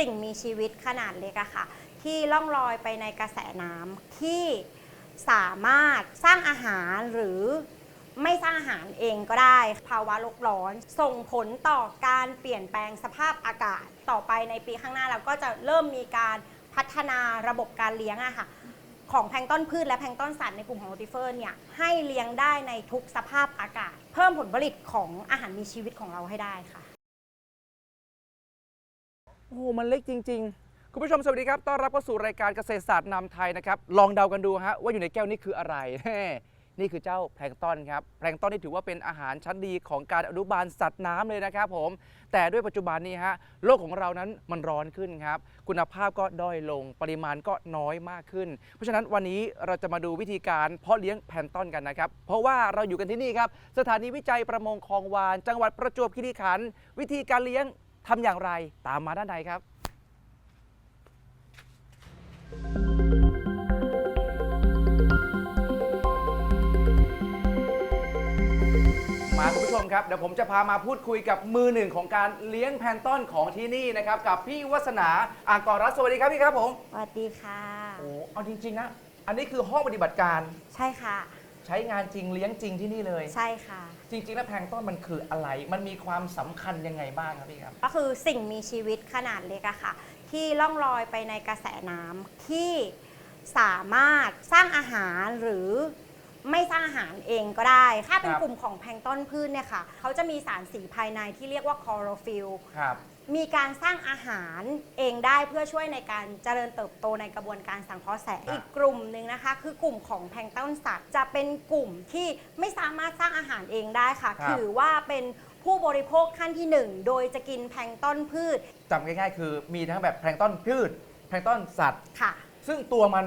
สิ่งมีชีวิตขนาดเล็กอะค่ะ ที่ล่องลอยไปในกระแสน้ำที่สามารถสร้างอาหารหรือไม่สร้างอาหารเองก็ได้ ภาวะโลกร้อน ส่งผลต่อการเปลี่ยนแปลงสภาพอากาศต่อไปในปีข้างหน้าเราก็จะเริ่มมีการพัฒนาระบบการเลี้ยงอะค่ะของแพลงต้นพืชและแพลงต้นสัตว์ในกลุ่มของโรติเฟอร์เนี่ยให้เลี้ยงได้ในทุกสภาพอากาศ เพิ่มผลผลิตของอาหารมีชีวิตของเราให้ได้ค่ะ โอ้โหมันเล็กจริง ๆ คุณผู้ชมสวัสดีครับ ต้อนรับเข้าสู่รายการเกษตรศาสตร์นำไทยนะครับ ลองเดากันดูฮะว่าอยู่ในแก้วนี้คืออะไร นี่คือเจ้าแพลงก์ต้นครับ แพลงก์ต้นนี่ถือว่าเป็นอาหารชั้นดีของการอนุบาลสัตว์น้ำเลยนะครับผม แต่ด้วยปัจจุบันนี้ฮะโลกของเรานั้นมันร้อนขึ้นครับ คุณภาพก็ด้อยลง ปริมาณก็น้อยมากขึ้น เพราะฉะนั้นวันนี้เราจะมาดูวิธีการเพาะเลี้ยงแพลงก์ต้นกันนะครับ เพราะว่าเราอยู่กันที่นี่ครับ สถานีวิจัยประมงคลองวาน จังหวัดประจวบคีรีขันธ์ วิธีการเลี้ยง ทำอย่างไรตามมาด้านในครับ มาคุณผู้ชมครับ เดี๋ยวผมจะพามาพูดคุยกับมือหนึ่งของการเลี้ยงแพลนต้นของที่นี่นะครับ กับพี่วัฒนาอากรรัตน์สวัสดีครับพี่ครับผม สวัสดีค่ะ โอ้เอาจริง ๆ นะ อันนี้คือห้องปฏิบัติการ ใช่ค่ะใช้งานจริงเลี้ยงจริงที่นี่เลย ใช่ค่ะ จริงๆ แล้วแพลงต้นมันคืออะไร มันมีความสำคัญยังไงบ้างครับพี่ครับ ก็คือสิ่งมีชีวิตขนาดเล็กอะค่ะ ที่ล่องลอยไปในกระแสน้ำที่สามารถสร้างอาหารหรือไม่สร้างอาหารเองก็ได้ ถ้าเป็นครับ กลุ่มของแพลงก์ต้นพืชเนี่ยค่ะเขาจะมีสารสีภายในที่เรียกว่าคลอโรฟิลครับ มีการสร้างอาหารเองได้เพื่อช่วยในการเจริญเติบโตในกระบวนการสังเคราะห์แสงครับอีกกลุ่มหนึ่งนะคะ คือกลุ่มของแพลงก์ต้นสัตว์ จะเป็นกลุ่มที่ไม่สามารถสร้างอาหารเองได้ค่ะ ครับ ถือว่าเป็นผู้บริโภคขั้นที่หนึ่งโดยจะกินแพลงก์ต้นพืชจำง่ายๆ คือมีทั้งแบบแพลงต้นพืชแพลงต้นสัตว์ ค่ะ ซึ่งตัวมัน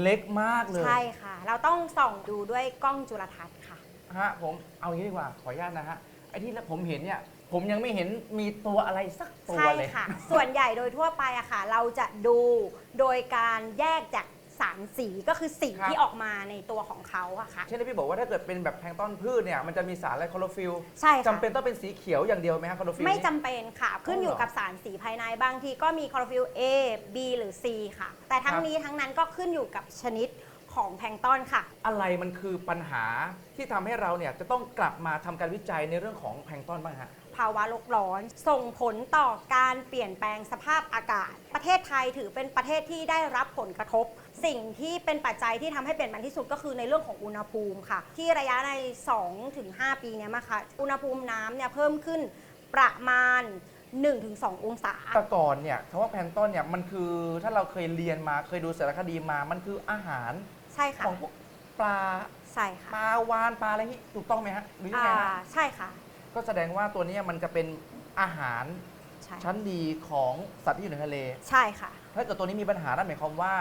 เล็กมากเลยใช่ค่ะ เราต้องส่องดูด้วยกล้องจุลทรรศน์ค่ะ ฮะผมเอางี้ดีกว่าขออนุญาตนะฮะไอ้ที่ผมเห็นเนี่ย ผมยังไม่เห็นมีตัวอะไรสักตัวใช่เลย ค่ะ ส่วนใหญ่โดยทั่วไปอะค่ะ เราจะดูโดยการแยกจากสารสีก็คือสีครับ ที่ออกมาในตัวของเขาอะค่ะ เช่นที่พี่บอกว่าถ้าเกิดเป็นแบบแพลงต้นพืชเนี่ยมันจะมีสารอะไรคลอโรฟิลใช่ค่ะ จำเป็นต้องเป็นสีเขียวอย่างเดียวไหมฮะคลอโรฟิลไม่นี่จำเป็นค่ะ ขึ้นอยู่เหรอกับสารสีภายในบางทีก็มีคลอโรฟิล A B หรือ C ค่ะ แต่ทั้คงรับนี้ทั้งนั้นก็ขึ้นอยู่กับชนิดของแพลงก์ต้นค่ะ อะไรมันคือปัญหาที่ทำให้เราเนี่ยจะต้องกลับมาทำการวิจัยในเรื่องของแพลงต้นบ้างฮะ ภาวะโลกร้อน ส่งผลต่อการเปลี่ยนแปลงสภาพอากาศ ประเทศไทยถือเป็นประเทศที่ได้รับผลกระทบ สิ่งที่เป็นปัจจัยที่ทำให้เปลี่ยนแปลงที่สุดก็คือในเรื่องของอุณหภูมิค่ะ ที่ระยะใน 2-5 ปีเนี้ยมาค่ะอุณหภูมิน้ำเนี่ยเพิ่มขึ้นประมาณ1-2 องศา แต่ก่อนเนี่ยคำว่าแพลงต้นเนี่ยมันคือถ้าเราเคยเรียนมาเคยดูสารคดีมามันคืออาหารใช่ค่ะของพวกปลาใช่ปค่ะลาวานปลาอะไรที่ถูกต้องไหมฮะหรือยังไงอ่าฮะใช่ค่ะ ก็แสดงว่าตัวเนี้ยมันจะเป็นอาหารใช่ชั้นดีของสัตว์ที่อยู่ในทะเล ใช่ค่ะ ถ้าเกิดตัวนี้มีปัญหานั่นหมายความว่า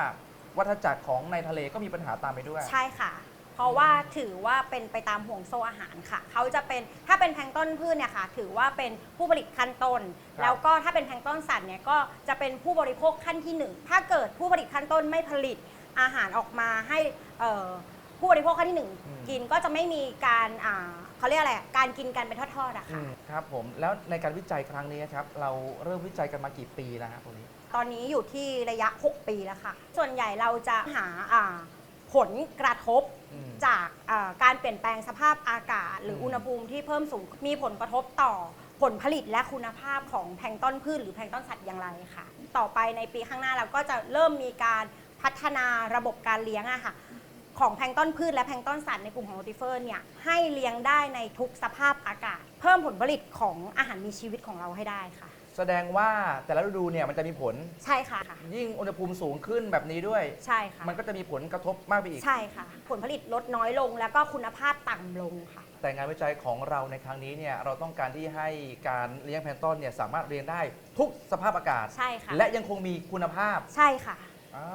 วัฏจักรของในทะเลก็มีปัญหาตามไปด้วย ใช่ค่ะ เพราะว่าถือว่าเป็นไปตามห่วงโซ่อาหารค่ะ เขาจะเป็นถ้าเป็นแพลงก์ต้นพืชเนี่ยค่ะ ถือว่าเป็นผู้ผลิตขั้นต้น ครับแล้วก็ถ้าเป็นแพลงก์ต้นสัตว์เนี่ยก็จะเป็นผู้บริโภคขั้นที่หนึ่งถ้าเกิดผู้ผลิตขั้นต้นไม่ผลิตอาหารออกมาให้เอ่อผู้บริโภคขั้นที่หนึ่งกินก็จะไม่มีการอ่า เขาเรียกอะไรการกินกันเป็นทอดๆอะอืค่ะ มครับผมแล้วในการวิจัยครั้งนี้ครับ เราเริ่มวิจัยกันมากี่ปีแล้วฮะตรงนี้ ตอนนี้อยู่ที่ระยะ 6 ปีแล้วค่ะ ส่วนใหญ่เราจะหาอ่าผลกระทบอืมจากอ่าการเปลี่ยนแปลงสภาพอากาศ หรือม อุณหภูมิที่เพิ่มสูง มีผลกระทบต่อผลผลิตและคุณภาพของแพลงก์ต้นพืชหรือแพลงก์ต้นสัตว์อย่างไรค่ะ ต่อไปในปีข้างหน้าเราก็จะเริ่มมีการพัฒนาระบบการเลี้ยงอะค่ะ ของแพลงก์ต้นพืชและแพลงก์ต้นสัตว์ในกลุ่มของโรติเฟอร์เนี่ยให้เลี้ยงได้ในทุกสภาพอากาศ เพิ่มผลผลิตของอาหารมีชีวิตของเราให้ได้ค่ะ แสดงว่าแต่ละฤดูเนี่ยมันจะมีผล ใช่ค่ะ ยิ่งอุณหภูมิสูงขึ้นแบบนี้ด้วย ใช่ค่ะ มันก็จะมีผลกระทบมากไปอีก ใช่ค่ะ ผลผลิตลดน้อยลงแล้วก็คุณภาพต่ำลงค่ะ แต่งานวิจัยของเราในครั้งนี้เนี่ยเราต้องการที่ให้การเลี้ยงแพลงก์ต้นเนี่ยสามารถเลี้ยงได้ทุกสภาพอากาศ ใช่ค่ะ และยังคงมีคุณภาพ ใช่ค่ะอ่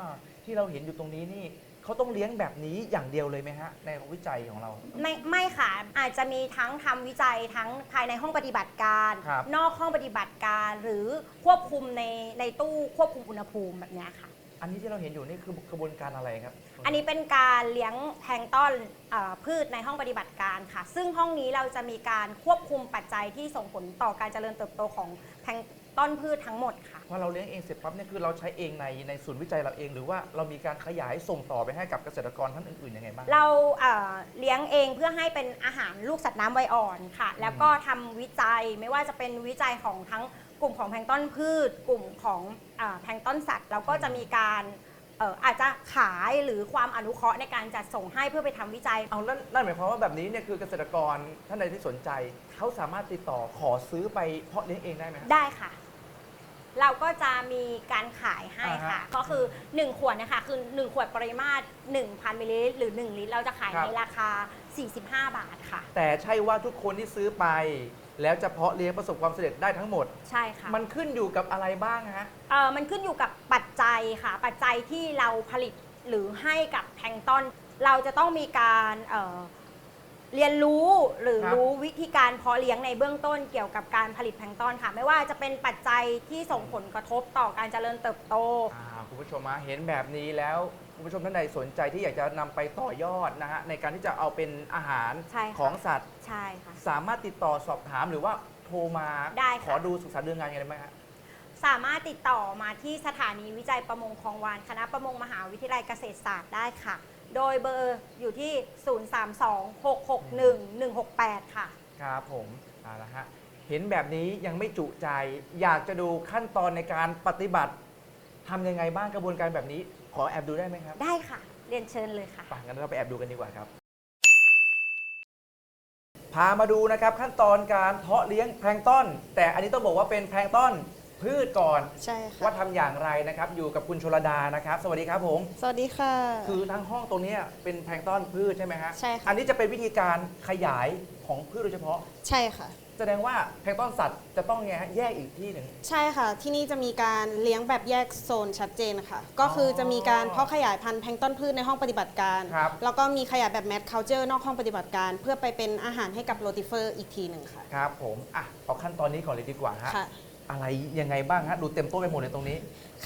าที่เราเห็นอยู่ตรงนี้นี่ เขาต้องเลี้ยงแบบนี้อย่างเดียวเลยไหมฮะ ในวิจัยของเรา ไม่ไม่ค่ะอาจจะมีทั้งทำวิจัยทั้งภายในห้องปฏิบัติการ ครับ นอกห้องปฏิบัติการ หรือควบคุมในในตู้ควบคุมอุณหภูมิแบบเนี้ยค่ะ อันนี้ที่เราเห็นอยู่นี่คือกระบวนการอะไรครับ อันนี้เป็นการเลี้ยงแพลงก์ต้นเอ่อพืชในห้องปฏิบัติการค่ะ ซึ่งห้องนี้เราจะมีการควบคุมปัจจัยที่ส่งผลต่อการเจริญเติบโตของแพลง ต้นพืชทั้งหมดค่ะ พอเราเลี้ยงเองเสร็จปั๊บเนี่ยคือเราใช้เองในในศูนย์วิจัยเราเอง หรือว่าเรามีการขยายส่งต่อไปให้กับเกษตรกรท่านอื่นๆยังไงบ้าง เราเอ่อเลี้ยงเองเพื่อให้เป็นอาหารลูกสัตว์น้ำไวอ่อนค่ะ แล้วก็ทำวิจัยไม่ว่าจะเป็นวิจัยของทั้งกลุ่มของแพลงก์ต้นพืช กลุ่มของเออแพลงก์ต้นสัตว์ แล้วก็จะมีการเอ่ออาจจะขายหรือความอนุเคราะห์ในการจัดส่งให้เพื่อไปทำวิจัย เอาแล้วนั่นหมายความว่าแบบนี้เนี่ยคือเกษตรกรท่านใดที่สนใจ เขาสามารถติดต่อขอซื้อไปเพาะเลี้ยงเองได้ไหมครับได้ค่ะ เราก็จะมีการขายให้อ่าฮะค่ะ ก็คือ 1 ขวดนะคะ คือ 1 ขวดปริมาตร 1,000มิลลิลิตรหรือ 1 ลิตร เราจะขายครับในราคา 45 บาทค่ะ แต่ใช่ว่าทุกคนที่ซื้อไป แล้วจะเพาะเลี้ยงประสบความสำเร็จได้ทั้งหมด ใช่ค่ะ มันขึ้นอยู่กับอะไรบ้างฮะ เออมันขึ้นอยู่กับปัจจัยค่ะ ปัจจัยที่เราผลิตหรือให้กับแพลงก์ต้นเราจะต้องมีการเอ่อ เรียนรู้หรือครับรู้วิธีการเพาะเลี้ยงในเบื้องต้นเกี่ยวกับการผลิตแพลงก์ต้นค่ะ ไม่ว่าจะเป็นปัจจัยที่ส่งผลกระทบต่อการเจริญเติบโต อ่าคุณผู้ชมมาเห็นแบบนี้แล้วคุณผู้ชมท่านใดสนใจที่อยากจะนำไปต่อยอดนะฮะในการที่จะเอาเป็นอาหารใช่ค่ะ ของสัตว์ ใช่ค่ะ สามารถติดต่อสอบถามหรือว่าโทรมาได้ค่ะ ขอดูศึกษาเรื่องงานยังไงได้ไหมฮะ สามารถติดต่อมาที่สถานีวิจัยประมงคลองวาน คณะประมงมหาวิทยาลัยเกษตรศาสตร์ได้ค่ะ โดยเบอร์อยู่ที่ 032-661-168 ค่ะ ครับผมเอาละฮะเห็นแบบนี้ยังไม่จุใจ อยากจะดูขั้นตอนในการปฏิบัติทำยังไงบ้างกระบวนการแบบนี้ ขอแอบดูได้ไหมครับได้ค่ะ เรียนเชิญเลยค่ะ ไปงั้นเราไปแอบดูกันดีกว่าครับ พามาดูนะครับขั้นตอนการเพาะเลี้ยงแพลงก์ต้นแต่อันนี้ต้องบอกว่าเป็นแพลงก์ต้น พืชก่อน ใช่ค่ะ ว่าทำอย่างไรนะครับ อยู่กับคุณชลดานะครับ สวัสดีครับผม สวัสดีค่ะ คือทั้งห้องตรงเนี้ยเป็นแพลงก์ต้นพืชใช่ไหมฮะใช่ค่ะ อันนี้จะเป็นวิธีการขยายของพืชโดยเฉพาะ ใช่ค่ะ แสดงว่าแพลงก์ต้นสัตว์จะต้องไงฮะแยกอีกที่หนึ่ง ใช่ค่ะ ที่นี่จะมีการเลี้ยงแบบแยกโซนชัดเจนค่ะ ก็คือจะมีการเพาะขยายพันธุ์แพลงก์ต้นพืชในห้องปฏิบัติการ ครับ แล้วก็มีขยายแบบแมทเคาเจอร์นอกห้องปฏิบัติการ เพื่อไปเป็นอาหารให้กับโรติเฟอร์อีกทีหนึ่งค่ะ ครับผมอะเอาขั้นตอนนี้ก่อนเลยดีกว่าฮะค่ะ อะไรยังไงบ้างฮะดูเต็มโต๊ะไปหมดเลยตรงนี้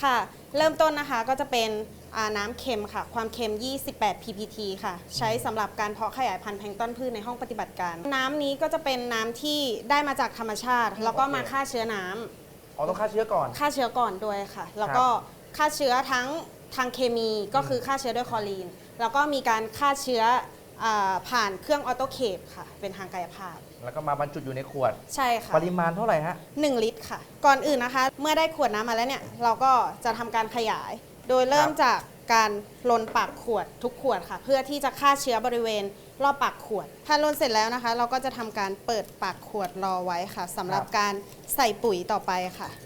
ค่ะ เริ่มต้นนะคะก็จะเป็นอ่าน้ำเค็มค่ะ ความเค็ม 28 ppt ค่ะ ใช้สำหรับการเพาะขยายพันธุ์แพลงก์ต้นพืชในห้องปฏิบัติการ น้ำนี้ก็จะเป็นน้ำที่ได้มาจากธรรมชาติ แล้วก็มาโอเคฆ่าเชื้อน้ำอ๋อต้องฆ่าเชื้อก่อนฆ่าเชื้อก่อนด้วยค่ะ แล้วก็ฆ่าเชื้อทั้งทางเคมีก็คือฆ่าเชื้อด้วยคลอรีน แล้วก็มีการฆ่าเชื้ออาผ่านเครื่องออโตเคปค่ะ เป็นทางกายภาพแล้วก็มาบรรจุอยู่ในขวด ใช่ค่ะ ปริมาณเท่าไหร่ฮะ 1 ลิตรค่ะ ก่อนอื่นนะคะ เมื่อได้ขวดน้ำมาแล้วเนี่ย เราก็จะทำการขยาย โดยเริ่มครับ จากการลนปากขวดทุกขวดค่ะ เพื่อที่จะฆ่าเชื้อบริเวณรอบปากขวด ถ้าลนเสร็จแล้วนะคะ เราก็จะทำการเปิดปากขวดรอไว้ค่ะสำหรับการใส่ปุ๋ยต่อไปค่ะเอ่อ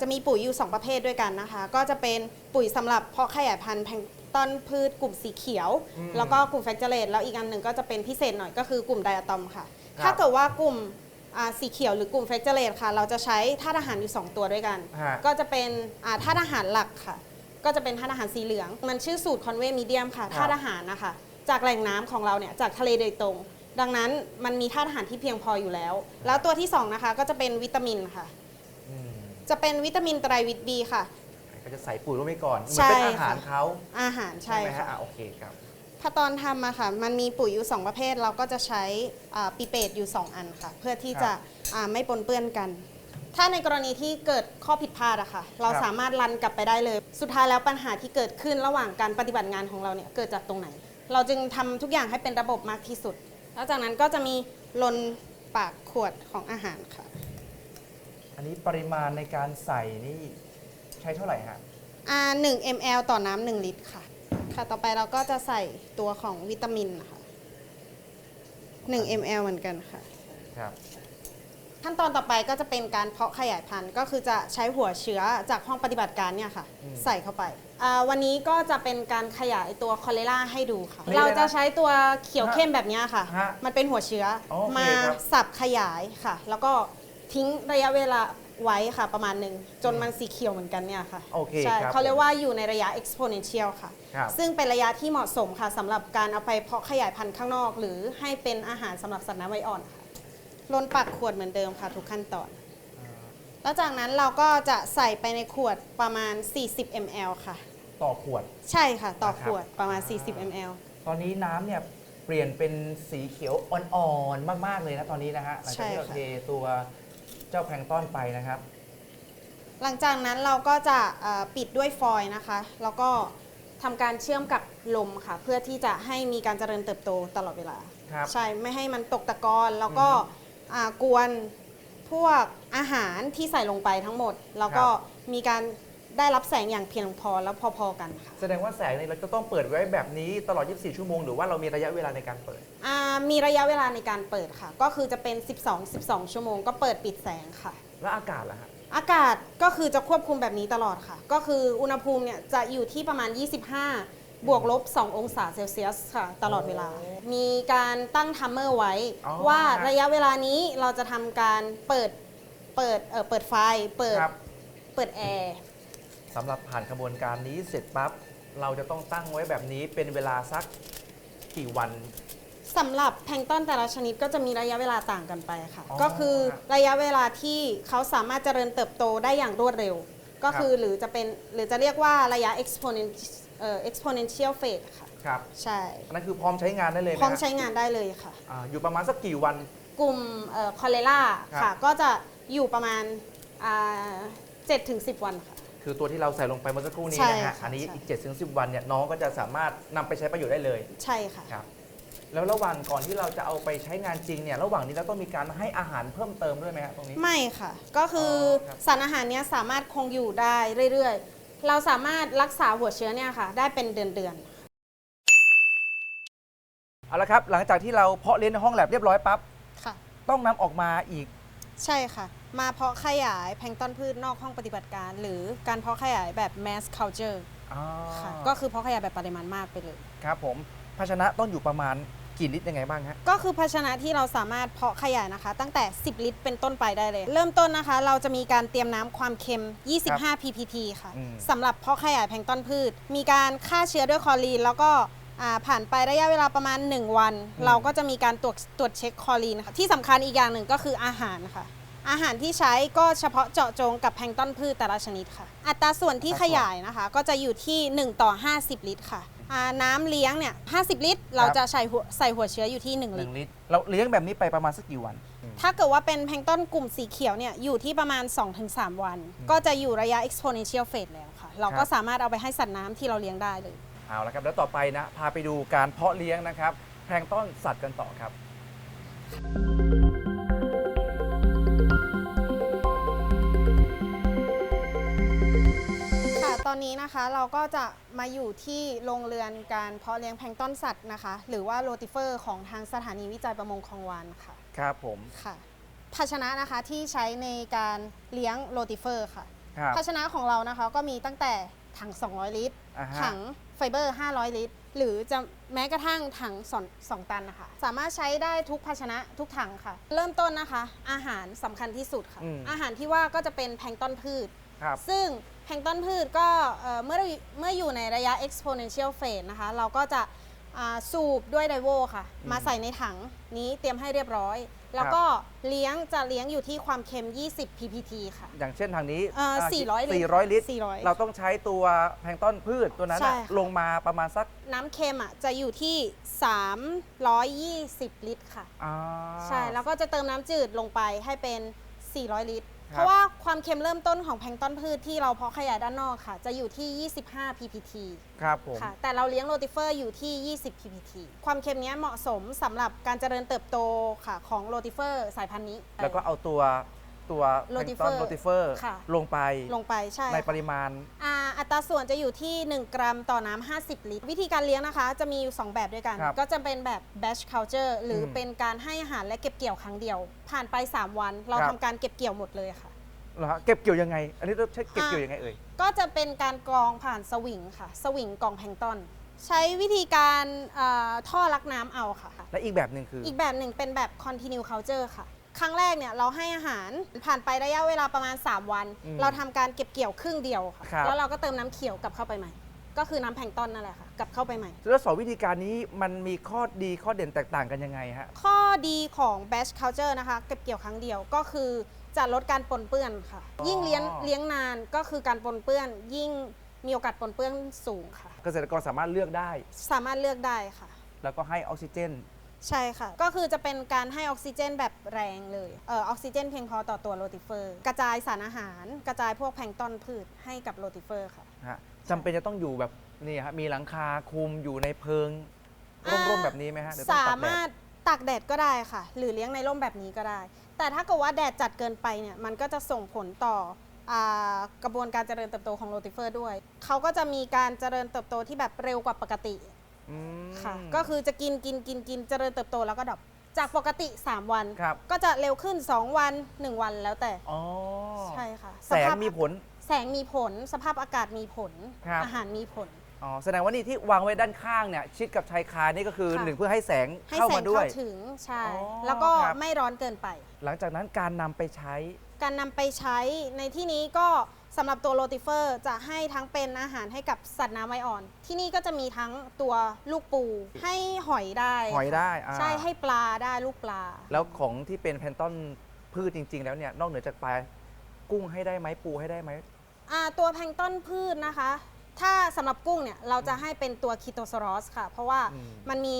จะมีปุ๋ยอยู่ 2 ประเภทด้วยกันนะคะ ก็จะเป็นปุ๋ยสำหรับเพาะขยายพันธุ์แพลงก์ต้นพืชกลุ่มสีเขียว อืมแล้วก็กลุ่มแฟกเจอเรตแล้วอีกอันหนึ่งก็จะเป็นพิเศษหน่อยก็คือกลุ่มไดอะตอมค่ะ ครับ ถ้าเกิดว่ากลุ่มอ่าสีเขียวหรือกลุ่มแฟกเจอเรตค่ะ เราจะใช้ธาตุอาหารอยู่ 2 ตัวด้วยกัน ฮะ ก็จะเป็นอ่าธาตุอาหารหลักค่ะ ก็จะเป็นธาตุอาหารสีเหลือง มันชื่อสูตรคอนเวย์มีเดียมค่ะครับ ธาตุอาหารนะคะ จากแหล่งน้ำของเราเนี่ยจากทะเลโดยตรง ดังนั้นมันมีธาตุอาหารที่เพียงพออยู่แล้ว แล้วตัวที่สองนะคะก็จะเป็นวิตามินค่ะอืม จะเป็นวิตามินไตรวิตบีค่ะ ก็จะใส่ปุ๋ยลงไปก่อนเหมืใช่อนเป็นอาหารค่ะเขาอาหารใช่ไหมฮะค่ะ อะโอเคครับถ้าตอนทำอะค่ะ มันมีปุ๋ยอยู่ 2 ประเภท เราก็จะใช้อ่าปีเปตอยู่ 2 อันค่ะ เพื่อที่จะอ่าไม่ปนเปื้อนกัน ถ้าในกรณีที่เกิดข้อผิดพลาดอะค่ะ เราครับ สามารถรันกลับไปได้เลย สุดท้ายแล้วปัญหาที่เกิดขึ้นระหว่างการปฏิบัติงานของเราเนี่ยเกิดจากตรงไหน เราจึงทำทุกอย่างให้เป็นระบบมากที่สุด แล้วจากนั้นก็จะมีลนปากขวดของอาหารค่ะ อันนี้ปริมาณในการใส่นี่ใช้เท่าไหร่ฮะ อ่า1 ml ต่อน้ำ1ลิตรค่ะ ค่ะ ต่อไปเราก็จะใส่ตัวของวิตามินนะคะ1 ml เหมือนกันค่ะ ครับ ขั้นตอนต่อไปก็จะเป็นการเพาะขยายพันธุ์ ก็คือจะใช้หัวเชื้อจากห้องปฏิบัติการเนี่ยค่ะ อืมใส่เข้าไปอ่าวันนี้ก็จะเป็นการขยายตัวคอเลราให้ดูค่ะ นี่เลยนะเราจะใช้ตัวเขียวเข้มแบบเนี้ยค่ะ ฮะมันเป็นหัวเชื้อโอเคมาครับ สับขยายค่ะ แล้วก็ ทิ้งระยะเวลาไว้ค่ะประมาณหนึ่งจนมันสีเขียวเหมือนกันเนี่ยค่ะโอเคใช่ครับเขาเรียกว่าอยู่ในระยะ exponential ค่ะ ครับซึ่งเป็นระยะที่เหมาะสมค่ะสำหรับการเอาไปเพาะขยายพันธุ์ข้างนอก หรือให้เป็นอาหารสำหรับสัตว์น้ำไวอ่อนค่ะลนปักขวดเหมือนเดิมค่ะทุกขั้นตอน แล้วจากนั้นเราก็จะใส่ไปในขวดประมาณ 40 ml ค่ะ ต่อขวด ใช่ค่ะ ต่อนะครับขวดประมาณอ่า40 ml ตอนนี้น้ำเนี่ยเปลี่ยนเป็นสีเขียวอ่อนๆมาก ๆ เลยนะตอนนี้นะฮะหลังจากที่เราใช่ค่ะ เทตัว เจ้าแพลงก์ต้อนไปนะครับ หลังจากนั้นเราก็จะเอ่อปิดด้วยฟอยล์นะคะ แล้วก็ทำการเชื่อมกับลมค่ะ เพื่อที่จะให้มีการเจริญเติบโตตลอดเวลา ครับ ใช่ ไม่ให้มันตกตะกอนแล้วก็อ่ากวนพวกอาหารที่ใส่ลงไปทั้งหมด แล้วก็มีการ ได้รับแสงอย่างเพียงพอแล้วพอๆกันค่ะแสดงว่าแสงเนี่ยเราจะต้องเปิดไว้แบบนี้ตลอด 24 ชั่วโมง หรือว่าเรามีระยะเวลาในการเปิด อ่ามีระยะเวลาในการเปิดค่ะ ก็คือจะเป็น 12 12 ชั่วโมง ก็เปิดปิดแสงค่ะ แล้วอากาศล่ะฮะอากาศก็คือจะควบคุมแบบนี้ตลอดค่ะ ก็คืออุณหภูมิเนี่ยจะอยู่ที่ประมาณ 25 บวกลบ 2 องศาเซลเซียสค่ะ ตลอดเวลา มีการตั้งทัมเมอร์ไว้ อ๋อว่าครับระยะเวลานี้เราจะทำการเปิดเปิดเอ่อเปิดไฟ เปิด ครับ เปิดแอร์ สำหรับผ่านกระบวนการนี้เสร็จปั๊บเราจะต้องตั้งไว้แบบนี้เป็นเวลาสักกี่วัน สำหรับแพลงก์ต้นแต่ละชนิดก็จะมีระยะเวลาต่างกันไปค่ะ อ๋อก็คือครับระยะเวลาที่เขาสามารถเจริญเติบโตได้อย่างรวดเร็ว ก็คือหรือจะเป็นหรือจะเรียกว่าระยะ exponent เอ่อ exponential phase ค่ะ ครับใช่ อันนั้นคือพร้อมใช้งานได้เลยไหมพร้อมฮะใช้งานได้เลยค่ะ อ่าอยู่ประมาณสักกี่วัน กลุ่มคอเลล่าครับ ค่ะ ก็จะอยู่ประมาณเจ็ดถึงสิบวันค่ะ คือตัวที่เราใส่ลงไปเมื่อสักครู่นี้ใช่นะฮะ ค่ะอันนี้ใช่ อีก7จ็ถึงสิวันเนี่ยน้องก็จะสามารถนำไปใช้ประโยชน์ได้เลยใช่ค่ะ ครับ แล้วระหว่างก่อนที่เราจะเอาไปใช้งานจริงเนี่ย ระหว่างนี้เราต้องมีการให้อาหารเพิ่มเติมด้วยไหมฮะตรงนี้ ไม่ค่ะ ก็คืออครับ สารอาหารเนี้ยสามารถคงอยู่ได้เรื่อยๆ เราสามารถรักษาหัวเชื้อเนี่ยค่ะ ได้เป็นเดือนๆเอาละครับ หลังจากที่เราเพาะเลี้ยงในห้องแลบเรียบร้อยปั๊บค่ะ ต้องนำออกมาอีก ใช่ค่ะ มาเพาะขยายแพลงก์ต้นพืชนอกห้องปฏิบัติการ หรือการเพาะขยายแบบ mass culture อ๋อค่ะก็คือเพาะขยายแบบปริมาณมากไปเลย ครับผมภาชนะต้องอยู่ประมาณกี่ลิตรยังไงบ้างฮะ ก็คือภาชนะที่เราสามารถเพาะขยายนะคะ ตั้งแต่ 10 ลิตรเป็นต้นไปได้เลย เริ่มต้นนะคะ เราจะมีการเตรียมน้ำความเค็ม 25 ppt ค่ะอืม สำหรับเพาะขยายแพลงก์ต้นพืช มีการฆ่าเชื้อด้วยคลอรีน แล้วก็อ่าผ่านไประยะเวลาประมาณ 1 วัน เราก็จะมีการตรวจตรวจเช็คคลอรีนค่ะที่สำคัญอีกอย่างหนึ่งก็คืออาหารค่ะ อาหารที่ใช้ก็เฉพาะเจาะจงกับแพลงก์ต้นพืชแต่ละชนิดค่ะ อัตราส่วนที่ขยายนะคะ ก็จะอยู่ที่ 1 ต่อ 50 ลิตรค่ะอ่าน้ำเลี้ยงเนี่ย50 ลิตร เราจะใส่หัวใส่หัวเชื้ออยู่ที่ 1 หลินึ่ตงร ลิตรเราเลี้ยงแบบนี้ไปประมาณสักกี่วัน ถ้าเกิดว่าเป็นแพลงก์ต้นกลุ่มสีเขียวเนี่ยอยู่ที่ประมาณ 2-3 วัน ก็จะอยู่ระยะ exponential phase แล้วค่ะ เราก็ครับ สามารถเอาไปให้สัตว์น้ำที่เราเลี้ยงได้เลย เอาละครับแล้วต่อไปนะ พาไปดูการเพาะเลี้ยงนะครับ แพลงก์ต้นสัตว์กันต่อครับค่ะ ตอนนี้นะคะเราก็จะมาอยู่ที่โรงเรือนการเพาะเลี้ยงแพลงก์ต้นสัตว์นะคะ หรือว่าโรติเฟอร์ของทางสถานีวิจัยประมงคลองวานค่ะ ครับผมค่ะ ภาชนะนะคะที่ใช้ในการเลี้ยงโรติเฟอร์ค่ะ ครับ ภาชนะของเรานะคะก็มีตั้งแต่ถัง 200 ลิตร อ่าฮะ ถังไฟเบอร์ 500 ลิตร หรือจะแม้กระทั่งถังสองสองตันนะคะ สามารถใช้ได้ทุกภาชนะทุกถังค่ะ เริ่มต้นนะคะ อาหารสำคัญที่สุดค่ะ อืม อาหารที่ว่าก็จะเป็นแพลงก์ต้นพืช ครับ ซึ่ง แพลงก์ต้นพืชก็เอ่อเมื่อเมื่ออยู่ในระยะ exponential phase นะคะ เราก็จะอ่าสูบด้วยไดโวค่ะอืมมาใส่ในถังนี้เตรียมให้เรียบร้อย แล้วก็เลี้ยงจะเลี้ยงอยู่ที่ความเค็ม 20 ppt ค่ะ อย่างเช่นทางนี้เอ่ออ่า400 ลิตร400 ลิตร400เราต้องใช้ตัวแพลงก์ต้นพืชตัวนั้นใช่น่ะค่ะลงมาประมาณสัก น้ำเค็มอะจะอยู่ที่ 320 ลิตรค่ะอ่าใช่ แล้วก็จะเติมน้ำจืดลงไปให้เป็น 400 ลิตร ครับ เพราะว่าความเค็มเริ่มต้นของแพลงก์ต้นพืชที่เราเพาะขยายด้านนอกค่ะ จะอยู่ที่ 25 ppt ครับผม ค่ะ แต่เราเลี้ยงโรติเฟอร์อยู่ที่ 20 ppt ความเค็มเนี้ยเหมาะสมสำหรับการเจริญเติบโตค่ะของโรติเฟอร์สายพันธุ์นี้ แล้วก็เอาตัว ตัวแพลงก์ต้น Rotifer โรติเฟอร์ค่ะ ลงไปลงไปใช่ในค่ะปริมาณ อ่าอัตราส่วนจะอยู่ที่ 1 กรัมต่อน้ำ50 ลิตร วิธีการเลี้ยงนะคะ จะมีอยู่ 2 แบบด้วยกัน ครับก็จะเป็นแบบ batch culture หรืออมเป็นการให้อาหารและเก็บเกี่ยวครั้งเดียว ผ่านไป 3 วัน เราครับทำการเก็บเกี่ยวหมดเลยค่ะ เหรอฮะเก็บเกี่ยวยังไง อันนี้ต้องใช้เก็บเกี่ยวยังไงเอ่ย ก็จะเป็นการกรองผ่านสวิงค่ะ สวิงกรองแพลงก์ต้นใช้วิธีการเอ่อท่อรักน้ำเอาค่ะ และอีกแบบหนึ่งคืออีกแบบหนึ่งเป็นแบบ continue culture ค่ะ ครั้งแรกเนี่ยเราให้อาหารผ่านไประยะเวลาประมาณ 3 วัน อืมเราทำการเก็บเกี่ยวครึ่งเดียวค่ะครับ แล้วเราก็เติมน้ำเขียวกลับเข้าไปใหม่ ก็คือน้ำแพลงก์ต้นนั่นแหละค่ะกลับเข้าไปใหม่ แล้วสองวิธีการนี้มันมีข้อดีข้อเด่นแตกต่างกันยังไงฮะ ข้อดีของ batch culture นะคะ เก็บเกี่ยวครั้งเดียวก็คือจะลดการปนเปื้อนค่ะ อ๋อ ยิ่งเลี้ยงเลี้ยงนานก็คือการปนเปื้อน ยิ่งมีโอกาสปนเปื้อนสูงค่ะ เกษตรกรสามารถเลือกได้ สามารถเลือกได้ค่ะ แล้วก็ให้ออกซิเจน ใช่ค่ะ ก็คือจะเป็นการให้ออกซิเจนแบบแรงเลยเออออกซิเจนเพียงพอต่อตัวโรติเฟอร์ กระจายสารอาหาร กระจายพวกแพลงก์ตอนพืชให้กับโรติเฟอร์ค่ะ ฮะจำเป็นจะต้องอยู่แบบนี่ฮะมีหลังคาคลุมอยู่ในเพิงร่มๆแบบนี้ไหมฮะหรือต้องสาตากแดดมารถตากแดดก็ได้ค่ะ หรือเลี้ยงในร่มแบบนี้ก็ได้ แต่ถ้าเกิดว่าแดดจัดเกินไปเนี่ยมันก็จะส่งผลต่ออากระบวนการเจริญเติบโตของโรติเฟอร์ด้วย เขาก็จะมีการเจริญเติบโตที่แบบเร็วกว่าปกติ อืมค่ะ ก็คือจะกินกินกินกินเจริญเติบโตแล้วก็ดับจากปกติ 3 วัน ครับก็จะเร็วขึ้น 2 วัน 1 วันแล้วแต่อ๋อใช่ค่ะแสงภาพมีผล แสงมีผล สภาพอากาศมีผล ครับ อาหารมีผล อ๋อแสดงว่านี่ที่วางไว้ด้านข้างเนี่ยชิดกับชายคานี่ก็คือค่ะ หนึ่งเพื่อให้แสงให้เข้าแสมางด้วยเข้าถึงใช่อ๋อแล้วก็ครับ ไม่ร้อนเกินไป หลังจากนั้นการนำไปใช้ การนำไปใช้ในที่นี้ก็ สำหรับตัวโรติเฟอร์จะให้ทั้งเป็นอาหารให้กับสัตว์น้ำไวอ่อน ที่นี่ก็จะมีทั้งตัวลูกปู ให้หอยได้หอยได้ค่ะอ่าใช่ให้ปลาได้ลูกปลา แล้วของที่เป็นแพลนต้นพืชจริง ๆ แล้วเนี่ยนอกเหนือจากปลากุ้งให้ได้ไหมปูให้ได้ไหม อ่าตัวแพลงก์ต้นพืชนะคะ ถ้าสำหรับกุ้งเนี่ย เราจะให้เป็นตัวคีโตซอรอสค่ะ เพราะว่าอืมมันมี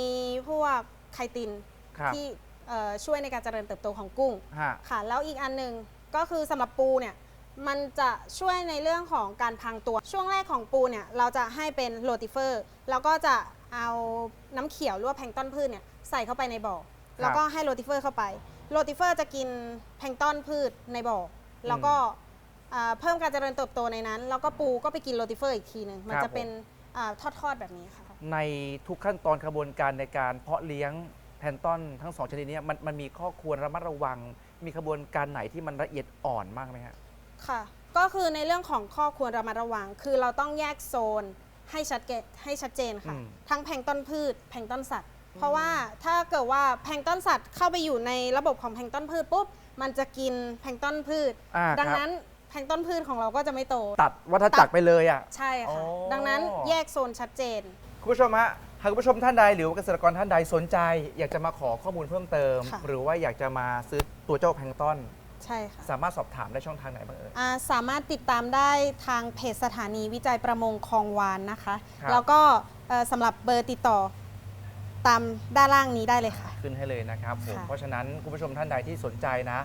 พวกไคตินครับ ที่เอ่อช่วยในการเจริญเติบโตของกุ้งฮะ ค่ะ แล้วอีกอันหนึ่งก็คือสำหรับปูเนี่ย มันจะช่วยในเรื่องของการพังตัว ช่วงแรกของปูเนี่ยเราจะให้เป็นโรติเฟอร์แล้วก็จะเอาน้ำเขียวหรือว่าแพลงก์ต้นพืชเนี่ยใส่เข้าไปในบ่อแล้วก็ให้โรติเฟอร์เข้าไปโรติเฟอร์จะกินแพลงก์ต้นพืชในบ่อแล้วก็อ่าเพิ่มการเจริญเติบโตในนั้น แล้วก็ปูก็ไปกินโรติเฟอร์อีกทีหนึ่งมันครับจะเป็นอ่าทอดๆแบบนี้ค่ะ ในทุกขั้นตอนกระบวนการในการเพาะเลี้ยงแพลนต้นทั้งสองชนิดเนี้มันมันมีข้อควรระมัดระวัง มีกระบวนการไหนที่มันละเอียดอ่อนมากไหมฮะ ค่ะ ก็คือในเรื่องของข้อควรระมัดระวัง คือเราต้องแยกโซนให้ชัดเจนให้ชัดเจนค่ะ อืม ทั้งแพลงก์ต้นพืช แพลงก์ต้นสัตว์ เพราะว่าถ้าเกิดว่าแพลงก์ต้นสัตว์เข้าไปอยู่ในระบบของแพลงก์ต้นพืชปุ๊บ มันจะกินแพลงก์ต้นพืช อ่าดังครับ นั้นแพลงก์ต้นพืชของเราก็จะไม่โต ตัดวัฏจักรไปเลยอะ ใช่ค่ะ อ๋อ ดังนั้นแยกโซนชัดเจน คุณผู้ชมฮะหากคุณผู้ชมท่านใดหรือว่าเกษตรกรท่านใดสนใจ อยากจะมาขอข้อมูลเพิ่มเติม ค่ะ หรือว่าอยากจะมาซื้อตัวเจ้าแพลงก์ต้น ใช่ค่ะสามารถสอบถามได้ช่องทางไหนบ้างเอ่ย อ่าสามารถติดตามได้ทางเพจสถานีวิจัยประมงคลองวานนะคะ ครับ แล้วก็เอ่อสำหรับเบอร์ติดต่อตามด้านล่างนี้ได้เลยค่ะ ขึ้นให้เลยนะครับผมค่ะ เพราะฉะนั้นคุณผู้ชมท่านใดที่สนใจนะ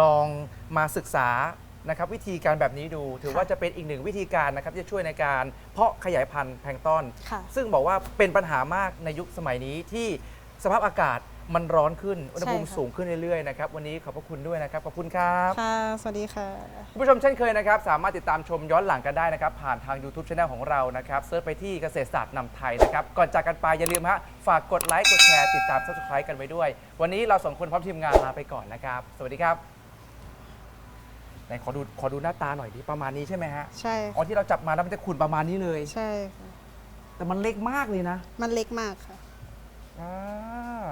ลองมาศึกษานะครับวิธีการแบบนี้ดู ถือว่าจะเป็นอีกหนึ่งวิธีการนะครับที่จะช่วยในการเพาะขยายพันธุ์แพลงก์ต้นค่ะ ซึ่งบอกว่าเป็นปัญหามากในยุคสมัยนี้ที่สภาพอากาศ มันร้อนขึ้นอุณหภูมิใช่ค่ะ สูงขึ้นเรื่อยๆนะครับวันนี้ขอบพระคุณด้วยนะครับขอบคุณครับ ค่ะ สวัสดีค่ะ คุณผู้ชมเช่นเคยนะครับ สามารถติดตามชมย้อนหลังกันได้นะครับ ผ่านทาง YouTube Channel ของเรานะครับเซิร์ชไปที่เกษตรศาสตร์นำไทยนะครับ ก่อนจากกันไปอย่าลืมฮะฝากกดไลค์กดแชร์ติดตาม Subscribe กันไว้ด้วย วันนี้เราสองคนพร้อมทีมงานลาไปก่อนนะครับ สวัสดีครับไหนขอดูขอดูหน้าตาหน่อยดิประมาณนี้ใช่ไหมฮะใช่อ๋อที่เราจับมาแล้วมันจะขุ่นประมาณนี้เลย ใช่ค่ะแต่มันเล็กมากเลยนะมันเล็กมากค่ะ อ่า